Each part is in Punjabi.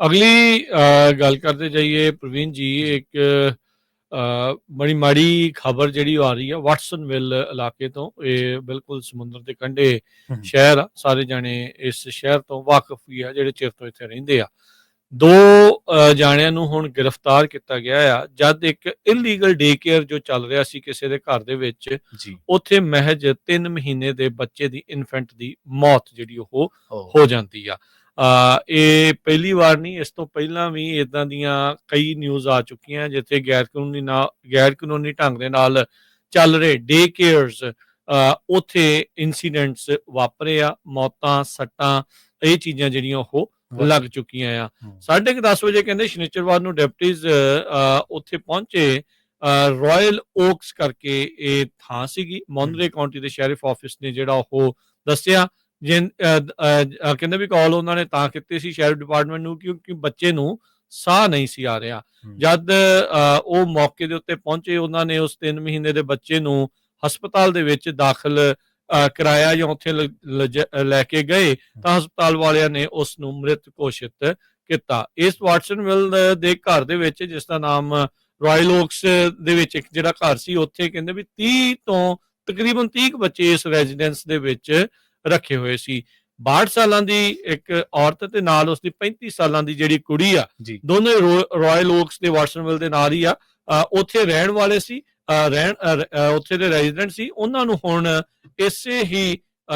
ਅਗਲੀ ਗੱਲ ਕਰਦੇ ਜਾਈਏ ਪ੍ਰਵੀਨ ਜੀ ਇੱਕ ਬੜੀ ਮਾੜੀ ਖਬਰ ਜਿਹੜੀ ਆ ਰਹੀ ਹੈ ਵਾਟਸਨਵਿਲ ਇਲਾਕੇ ਤੋਂ। ਇਹ ਬਿਲਕੁਲ ਸਮੁੰਦਰ ਦੇ ਕੰਢੇ। ਸ਼ਹਿਰ ਆ ਸਾਰੇ ਜਾਣੇ ਇਸ ਸ਼ਹਿਰ ਤੋਂ ਵਾਕਿਫ ਵੀ ਆ ਜਿਹੜੇ ਚਿਰ ਤੋਂ ਇੱਥੇ ਰਹਿੰਦੇ ਆ। ਦੋ ਜਾਣਿਆਂ ਨੂੰ ਹੁਣ ਗ੍ਰਿਫਤਾਰ ਕੀਤਾ ਗਿਆ ਆ। ਜਦ ਇੱਕ ਇਲੀਗਲ ਡੇ ਕੇਅਰ ਜੋ ਚੱਲ ਰਿਹਾ ਸੀ ਕਿਸੇ ਦੇ ਘਰ ਦੇ ਵਿੱਚ ਉੱਥੇ ਮਹਿਜ 3 ਮਹੀਨੇ ਦੇ ਬੱਚੇ ਦੀ ਇਨਫੈਂਟ ਦੀ ਮੌਤ ਜਿਹੜੀ ਉਹ ਹੋ। ਜਾਂਦੀ ਆ ਆ। ਇਹ ਪਹਿਲੀ ਵਾਰ ਨਹੀਂ ਇਸ ਤੋਂ ਪਹਿਲਾਂ ਵੀ ਇਦਾਂ ਦੀਆਂ ਕਈ ਨਿਊਜ਼ ਆ ਚੁੱਕੀਆਂ ਜਿੱਥੇ ਗੈਰ ਕਾਨੂੰਨੀ ਗੈਰ ਕਾਨੂੰਨੀ ਢੰਗ ਦੇ ਨਾਲ ਚੱਲ ਰਹੇ ਡੇ ਕੇਅਰਸ ਉੱਥੇ ਇਨਸੀਡੈਂਟਸ ਵਾਪਰੇ ਆ ਮੌਤਾਂ ਸੱਟਾਂ ਇਹ ਚੀਜ਼ਾਂ ਜਿਹੜੀਆਂ ਉਹ ਲੱਗ ਚੁੱਕੀਆਂ ਆ। ਹਮ। ਸਾਢੇ ਕੁ ਦਸ ਵਜੇ ਕਹਿੰਦੇ ਸ਼ਨੀਚਰਵਾਰ ਨੂੰ ਡਿਪਟੀਜ਼ ਉੱਥੇ ਪਹੁੰਚੇ ਰਾਇਲ ਓਕਸ ਕਰਕੇ ਇਹ ਥਾਂ ਸੀਗੀ। ਮੌਨਰੇ ਕਾਉਂਟੀ ਦੇ ਸ਼ੈਰਿਫ ਆਫਿਸ ਨੇ ਜਿਹੜਾ ਉਹ ਦੱਸਿਆ। ਜਿਨ ਕਹਿੰਦੇ ਵੀ ਕਾਲ ਉਹਨਾਂ ਨੇ ਤਾਂ ਕੀਤੀ ਸੀ ਸ਼ੈਰਿਫ ਡਿਪਾਰਟਮੈਂਟ ਨੂੰ ਕਿਉਂਕਿ ਬੱਚੇ ਨੂੰ ਸਾਹ ਨਹੀਂ ਸੀ ਆ ਰਿਹਾ। ਜਦ ਉਹ ਮੌਕੇ ਦੇ ਉੱਤੇ ਪਹੁੰਚੇ ਉਹਨਾਂ ਨੇ ਉਸ 3 ਮਹੀਨੇ ਦੇ ਬੱਚੇ ਨੂੰ ਹਸਪਤਾਲ ਦੇ ਵਿੱਚ ਦਾਖਲ ਕਰਾਇਆ ਜਾਂ ਉੱਥੇ ਲ- ਕੇ ਗਏ ਤਾਂ ਹਸਪਤਾਲ ਵਾਲਿਆਂ ਨੇ ਉਸ ਨੂੰ ਮ੍ਰਿਤ ਘੋਸ਼ਿਤ ਕੀਤਾ। ਇਸ ਵਾਟਸਨਵਿਲ ਦੇ ਘਰ ਦੇ ਵਿੱਚ ਜਿਸ ਦਾ ਨਾਮ ਰਾਇਲ ਓਕਸ ਦੇ ਵਿੱਚ ਇੱਕ ਜਿਹੜਾ ਘਰ ਸੀ ਉੱਥੇ ਕਹਿੰਦੇ ਵੀ 30 ਤੋਂ ਤਕਰੀਬਨ 30 ਕੁ ਬੱਚੇ ਇਸ ਰੈਜ਼ੀਡੈਂਸ ਦੇ ਵਿੱਚ ਰੱਖੇ ਹੋਏ ਸੀ। 62 ਸਾਲਾਂ ਦੀ ਇੱਕ ਔਰਤ ਤੇ ਨਾਲ ਉਸ ਦੀ 35 ਸਾਲਾਂ ਦੀ ਜਿਹੜੀ ਕੁੜੀ ਆ ਦੋਨੇ ਰਾਇਲ ਓਕਸ ਦੇ ਵਾਟਸਨਵਿਲ ਦੇ ਨਾਲ ਹੀ ਆ। ਉੱਥੇ ਰਹਿਣ ਵਾਲੇ ਸੀ ਰਹਿਣ ਉੱਥੇ ਦੇ ਰੈਜ਼ੀਡੈਂਟ ਸੀ। ਉਹਨਾਂ ਨੂੰ ਹੁਣ ਇਸੇ ਹੀ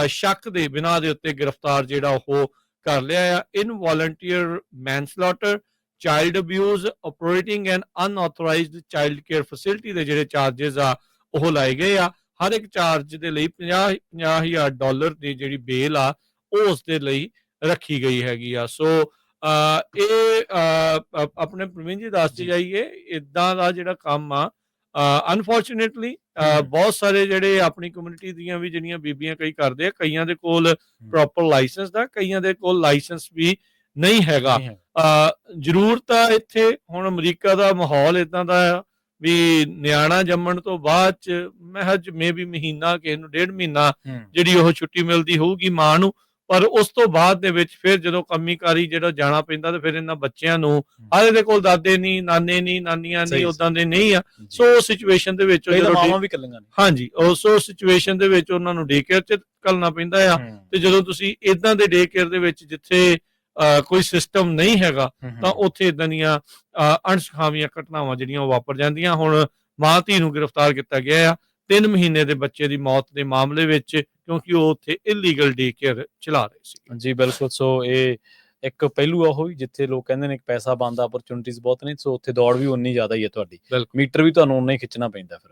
ਸ਼ੱਕ ਦੇ ਬਿਨਾਂ ਦੇ ਉੱਤੇ ਗ੍ਰਿਫਤਾਰ ਜਿਹੜਾ ਉਹ ਕਰ ਲਿਆ ਆ। Involuntary manslaughter child abuse operating an unauthorized child care facility ਦੇ ਜਿਹੜੇ ਚਾਰजेस ਆ ਉਹ ਲਾਏ ਗਏ ਆ। ਹਰ ਇੱਕ ਚਾਰਜ ਦੇ ਲਈ 50 50000 ਡਾਲਰ ਦੀ ਜਿਹੜੀ ਬੇਲ ਆ ਉਹ ਉਸ ਦੇ ਲਈ ਰੱਖੀ ਗਈ ਹੈਗੀ ਆ ਸੋ ਇਹ ਆਪਣੇ ਪ੍ਰਵੀਨ ਜੀ ਦੱਸਦੇ। ਜਾਈਏ ਇਦਾਂ ਦਾ ਜਿਹੜਾ ਕੰਮ ਆ ਅਨਫੋਰਚੂਨੇਟਲੀ। ਬਹੁਤ ਸਾਰੇ ਜਿਹੜੇ ਆਪਣੀ ਕਮਿਊਨਿਟੀ ਦੀਆਂ ਵੀ ਜਿਹੜੀਆਂ ਬੀਬੀਆਂ ਕਈ ਕਰਦੇ ਆ ਕਈਆਂ ਦੇ ਕੋਲ ਪ੍ਰੋਪਰ ਲਾਇਸੈਂਸ ਦਾ ਕਈਆਂ ਦੇ ਕੋਲ ਲਾਇਸੈਂਸ ਵੀ ਨਹੀਂ ਹੈਗਾ ਨਹੀਂ ਹੈ। ਅ, ਜ਼ਰੂਰ ਤਾਂ ਇੱਥੇ ਹੁਣ ਅਮਰੀਕਾ ਦਾ ਮਾਹੌਲ ਇਦਾਂ ਦਾ ਆ ਵੀ ਨਿਆਣਾ ਜੰਮਣ ਤੋਂ ਬਾਅਦ ਚ ਮਹਿਜ ਮੇਬੀ ਮਹੀਨਾ ਕਿਸੇ ਨੂੰ ਡੇਢ ਮਹੀਨਾ। ਜਿਹੜੀ ਉਹ ਛੁੱਟੀ ਮਿਲਦੀ ਹੋਊਗੀ ਮਾਂ ਨੂੰ ਪਰ ਉਸ ਤੋਂ ਬਾਅਦ ਦੇ ਵਿੱਚ ਫਿਰ ਜਦੋਂ ਕੰਮੀਕਾਰੀ ਜਿਹੜਾ ਜਾਣਾ ਪੈਂਦਾ ਤੇ ਫਿਰ ਇਹਨਾਂ ਬੱਚਿਆਂ ਨੂੰ ਆਲੇ ਦੇ ਕੋਲ ਦਾਦੇ ਨਹੀਂ ਨਾਨੇ ਨਹੀਂ ਨਾਨੀਆਂ ਨਹੀਂ ਉਦਾਂ ਦੇ ਨਹੀਂ ਆ। ਸੋ ਸਿਚੁਏਸ਼ਨ ਦੇ ਵਿੱਚ ਉਹ ਜਦੋਂ ਮਾਵਾਂ ਵੀ ਕੱਲੀਆਂ ਨੇ। ਹਾਂਜੀ ਉਸ ਸਿਚੁਏਸ਼ਨ ਦੇ ਵਿੱਚ ਉਹਨਾਂ ਨੂੰ ਡੇ ਕੇਅਰ ਚ ਕਰਨਾ ਪੈਂਦਾ ਆ ਤੇ ਜਦੋਂ ਤੁਸੀਂ ਇਦਾਂ ਦੇ ਡੇ ਕੇਅਰ ਦੇ ਵਿੱਚ ਜਿੱਥੇ ਕੋਈ ਸਿਸਟਮ ਨਹੀਂ ਹੈਗਾ ਤਾਂ ਉੱਥੇ ਇਦਾਂ ਦੀਆਂ ਅਣਸੁਖਾਵੀਆਂ ਘਟਨਾਵਾਂ ਜਿਹੜੀਆਂ ਵਾਪਰ ਜਾਂਦੀਆਂ। ਹੁਣ ਮਾਂ ਧੀ ਨੂੰ ਗ੍ਰਿਫਤਾਰ ਕੀਤਾ ਗਿਆ ਆ। 3 ਮਹੀਨੇ ਦੇ ਬੱਚੇ ਦੀ ਮੌਤ ਦੇ ਮਾਮਲੇ ਵਿੱਚ ਕਿਉਂਕਿ ਉਹ ਉੱਥੇ ਇਲੀਗਲ ਡੇ ਕੇਅਰ ਚਲਾ ਰਹੇ ਸੀ। ਜੀ ਬਿਲਕੁਲ। ਸੋ ਇਹ ਇੱਕ ਪਹਿਲੂ ਆ ਉਹ ਵੀ ਜਿੱਥੇ ਲੋਕ ਕਹਿੰਦੇ ਨੇ ਕਿ ਪੈਸਾ ਬੰਦਾ ਓਪਰਚੁਨਿਟੀਜ਼ ਬਹੁਤ ਨੇ ਸੋ ਉੱਥੇ ਦੌੜ ਵੀ ਉਨੀ ਜ਼ਿਆਦਾ ਹੀ ਹੈ ਤੁਹਾਡੀ। ਮੀਟਰ ਵੀ ਤੁਹਾਨੂੰ ਉਨਾ ਹੀ ਖਿੱਚਣਾ ਪੈਂਦਾ ਫਿਰ।